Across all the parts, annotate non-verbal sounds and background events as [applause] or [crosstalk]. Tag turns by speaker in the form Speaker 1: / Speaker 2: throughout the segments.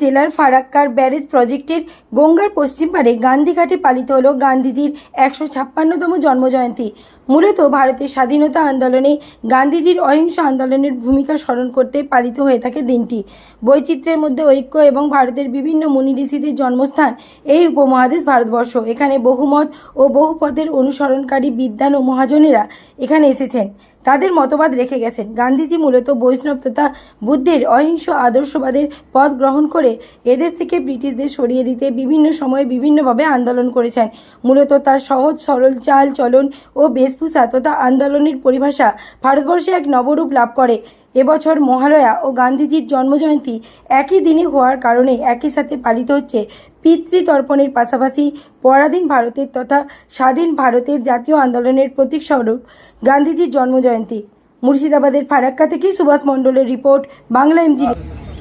Speaker 1: জেলার ফারাক্কার ব্যারেজ প্রজেক্টের গঙ্গার পশ্চিম পারে গান্ধীঘাটে পালিত হল গান্ধীজির একশো ছাপ্পান্নতম জন্মজয়ন্তী। মূলত ভারতের স্বাধীনতা আন্দোলনে গান্ধীজির অহিংস আন্দোলনের ভূমিকা স্মরণ করতে পালিত হয়ে থাকে দিনটি। বৈচিত্র্যের মধ্যে ঐক্য এবং ভারতের বিভিন্ন মুনি ঋষিদের জন্মস্থান এই উপমহাদেশ ভারতবর্ষ। এখানে বহুমত ও বহু পথের অনুসরণকারী বিদ্যান ও মহাজনেরা এখানে এসেছেন। তাদের মতবাদ রেখে গেছেন। গান্ধীজি মূলত বৈষ্ণব তথা বুদ্ধের অহিংস আদর্শবাদের পথ গ্রহণ করে এদেশ থেকে ব্রিটিশদের সরিয়ে দিতে বিভিন্ন সময়ে বিভিন্নভাবে আন্দোলন করেছেন। মূলত তার সহজ, সরল, চাল, চলন ও বেশভূষা তথা আন্দোলনের পরিভাষা ভারতবর্ষে এক নবরূপ লাভ করে। এবছর মহালয়া ও গান্ধীজির জন্মজয়ন্তী একই দিনে হওয়ার কারণে একই সাথে পালিত হচ্ছে পিতৃতর্পণের পাশাপাশি পরাধীন ভারতের তথা স্বাধীন ভারতের জাতীয় আন্দোলনের প্রতীক স্বরূপ গান্ধীজির জন্মজয়ন্তী। মুর্শিদাবাদের ফারাক্কা থেকে সুভাষ মণ্ডলের রিপোর্ট, বাংলা এমজি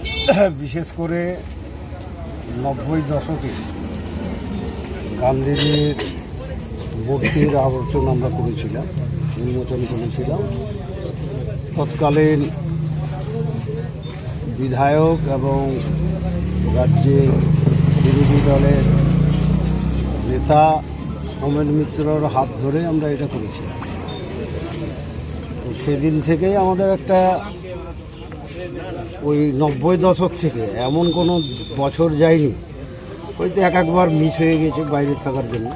Speaker 1: [coughs]
Speaker 2: বিশেষ করে নব্বই দশকে গান্ধীজির মূর্তির আবর্তন আমরা করেছিলাম, উন্মোচন করেছিলাম। তৎকালীন বিধায়ক এবং রাজ্যের বিরোধী দলের নেতা সমেন মিত্রর হাত ধরে আমরা এটা করেছিলাম তো সেদিন থেকেই আমাদের একটা ওই নব্বই দশক থেকে এমন কোনো বছর যায়নি হয়তো এক একবার মিস হয়ে গেছে বাইরে থাকার জন্য।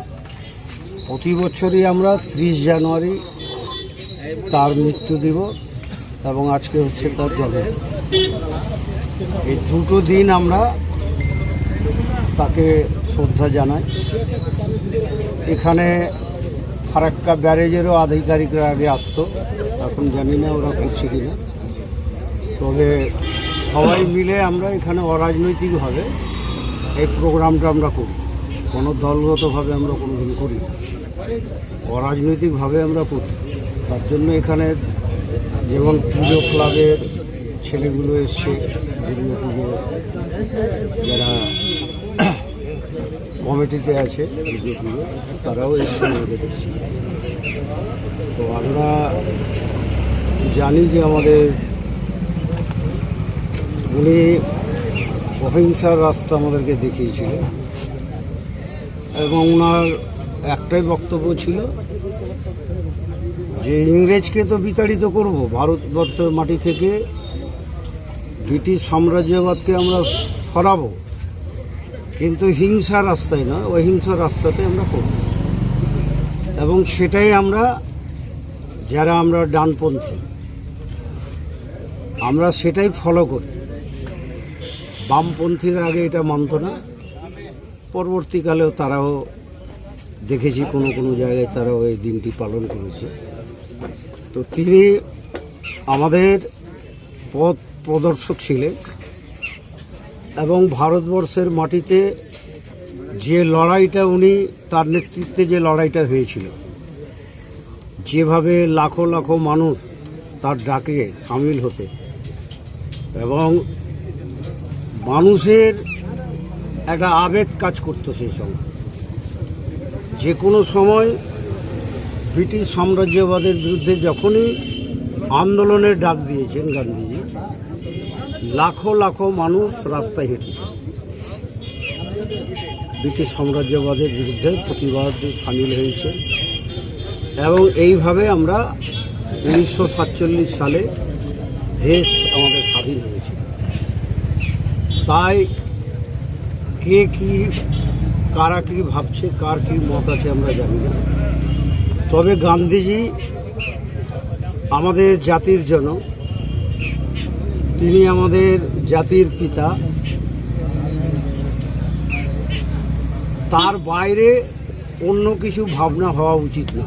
Speaker 2: প্রতি বছরই আমরা ত্রিশ জানুয়ারি তার মৃত্যু দিবস এবং আজকে হচ্ছে তার এই দুটো দিন আমরা তাকে শ্রদ্ধা জানাই। এখানে ফারাক্কা ব্যারেজেরও আধিকারিকরা আগে আসতো। এখন জানি না ওরা করছে কিনা। তবে সবাই মিলে আমরা এখানে অরাজনৈতিকভাবে এই প্রোগ্রামটা আমরা করি। কোনো দলগতভাবে আমরা কোনোদিন করি অরাজনৈতিকভাবে আমরা করি। তার জন্য এখানে যেমন পুজো ক্লাবের ছেলেগুলো এসছে, দুর্গা পুজো, যারা কমিটিতে আছে, দুর্গা পুজো, তারাও এসছে আমাদের তো আমরা জানি যে আমাদের উনি অহিংসার রাস্তা আমাদেরকে দেখিয়েছিলেন। এবং ওনার একটাই বক্তব্য ছিল যে ইংরেজকে তো বিতাড়িত করব, ভারতবর্ষের মাটি থেকে ব্রিটিশ সাম্রাজ্যবাদকে আমরা সরাবো। কিন্তু হিংসা রাস্তায় নয় অহিংসা রাস্তাতে আমরা করব। এবং সেটাই আমরা, যারা আমরা ডানপন্থী, আমরা সেটাই ফলো করি। বামপন্থীরা আগে এটা মানত না, পরবর্তীকালেও তারাও দেখেছি কোনো কোনো জায়গায় তারাও এই দিনটি পালন করেছে। তো তিনি আমাদের পথ প্রদর্শক ছিলেন এবং ভারতবর্ষের মাটিতে যে লড়াইটা উনি, তার নেতৃত্বে যে লড়াইটা হয়েছিল, যেভাবে লাখো লাখো মানুষ তার ডাকে সামিল হতে এবং মানুষের একটা আবেগ কাজ করতো সেই সময়। যে কোনো সময় ব্রিটিশ সাম্রাজ্যবাদের বিরুদ্ধে যখনই আন্দোলনের ডাক দিয়েছেন গান্ধীজি, লাখো লাখো মানুষ রাস্তায় হেঁটেছে। ব্রিটিশ সাম্রাজ্যবাদের বিরুদ্ধে প্রতিবাদ সামিল হয়েছে এবং এইভাবে আমরা উনিশশো সাতচল্লিশ সালে দেশ আমাদের স্বাধীন হয়েছে। তাই কে কি, কারা কি ভাবছে, কার কি মত আছে আমরা জানি না। তবে গান্ধীজি আমাদের জাতির জন্য, তিনি আমাদের জাতির পিতা, তার বাইরে অন্য কিছু ভাবনা হওয়া উচিত না।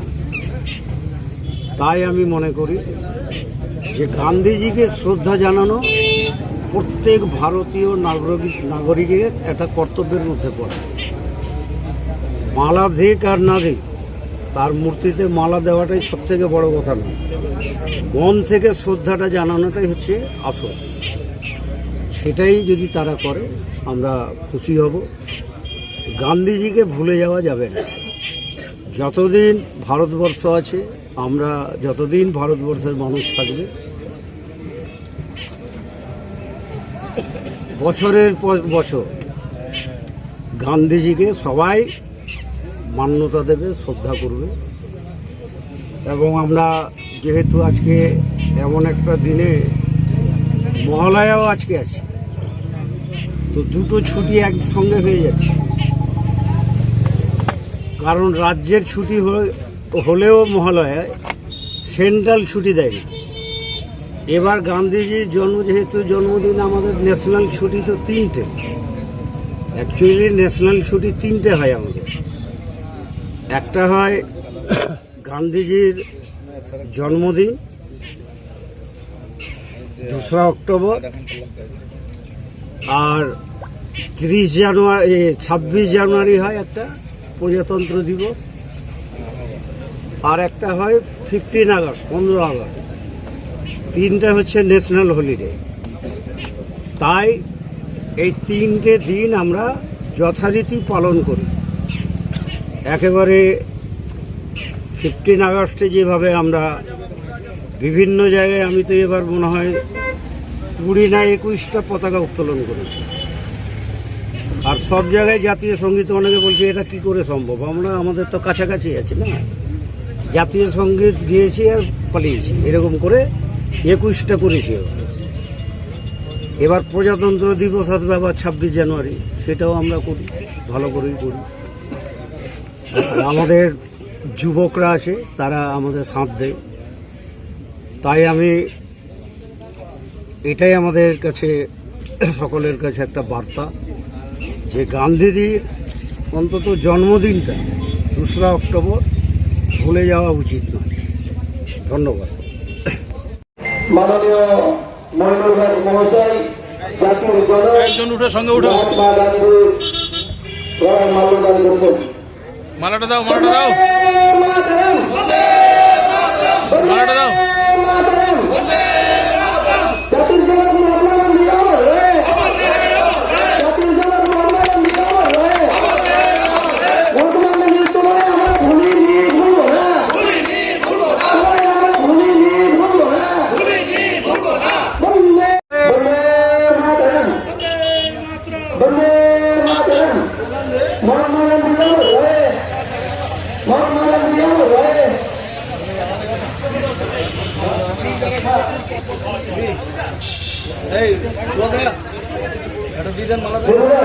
Speaker 2: তাই আমি মনে করি যে গান্ধীজিকে শ্রদ্ধা জানানো প্রত্যেক ভারতীয় নাগরিক নাগরিকের একটা কর্তব্যের মধ্যে পড়ে। মালা দিক আর না দিক তার মূর্তিতে মালা দেওয়াটাই সব থেকে বড় কথা নয় মন থেকে শ্রদ্ধাটা জানানোটাই হচ্ছে আসল। সেটাই যদি তারা করে, আমরা খুশি হব। গান্ধীজিকে ভুলে যাওয়া যাবে না। যতদিন ভারতবর্ষ আছে, আমরা যতদিন ভারতবর্ষের মানুষ থাকবে, বছরের পর বছর গান্ধীজিকে সবাই মান্যতা দেবে, শ্রদ্ধা করবে। এবং আমরা যেহেতু আজকে এমন একটা দিনে, মহালয়াও আজকে আছে, তো দুটো ছুটি একসঙ্গে হয়ে যাচ্ছে। কারণ রাজ্যের ছুটি হলে- হলেও মহালয়ায় সেন্ট্রাল ছুটি দেয় না এবার গান্ধীজির জন্ম, যেহেতু জন্মদিন আমাদের ন্যাশনাল ছুটি তো তিনটে, অ্যাকচুয়ালি ন্যাশনাল ছুটি তিনটে হয় আমাদের। একটা হয় গান্ধীজির জন্মদিন, দোসরা অক্টোবর, আর তিরিশ জানুয়ারি ছাব্বিশ জানুয়ারি হয় একটা প্রজাতন্ত্র দিবস, আর একটা হয় ফিফটিন আগস্ট, পনেরো আগস্ট। তিনটা হচ্ছে ন্যাশনাল হলিডে। তাই এই তিনটে দিন আমরা যথারীতি পালন করি। একেবারে ফিফটিন আগস্টে যেভাবে আমরা বিভিন্ন জায়গায়, আমি তো এবার মনে হয় কুড়ি না একুশটা পতাকা উত্তোলন করেছি। আর সব জায়গায় জাতীয় সংগীত অনেকে বলছে, এটা কি করে সম্ভব? আমরা, আমাদের তো কাছাকাছি আছি না। জাতীয় সংগীত গিয়েছি আর পালিয়েছি, এরকম করে একুশটা করেছি এবার। প্রজাতন্ত্র দিবস আসবে আবার ছাব্বিশ জানুয়ারি, সেটাও আমরা করি, ভালো করেই করি। আমাদের যুবকরা আছে তারা আমাদের সাথ দেয়। তাই আমি এটাই আমাদের কাছে সকলের কাছে একটা বার্তা যে গান্ধীজির অন্তত জন্মদিনটা দোসরা অক্টোবর ভুলে যাওয়া উচিত নয়। ধন্যবাদ।
Speaker 3: মাননীয় মহাশয় জাতির জনক
Speaker 4: একজন উঠে সঙ্গে উঠো।
Speaker 3: মহাত্মা গান্ধী গলায় মাল্যদান করছেন
Speaker 4: মালাটা দাও মালাটা দাও। মালাটা দাও।
Speaker 3: বন্ধুরা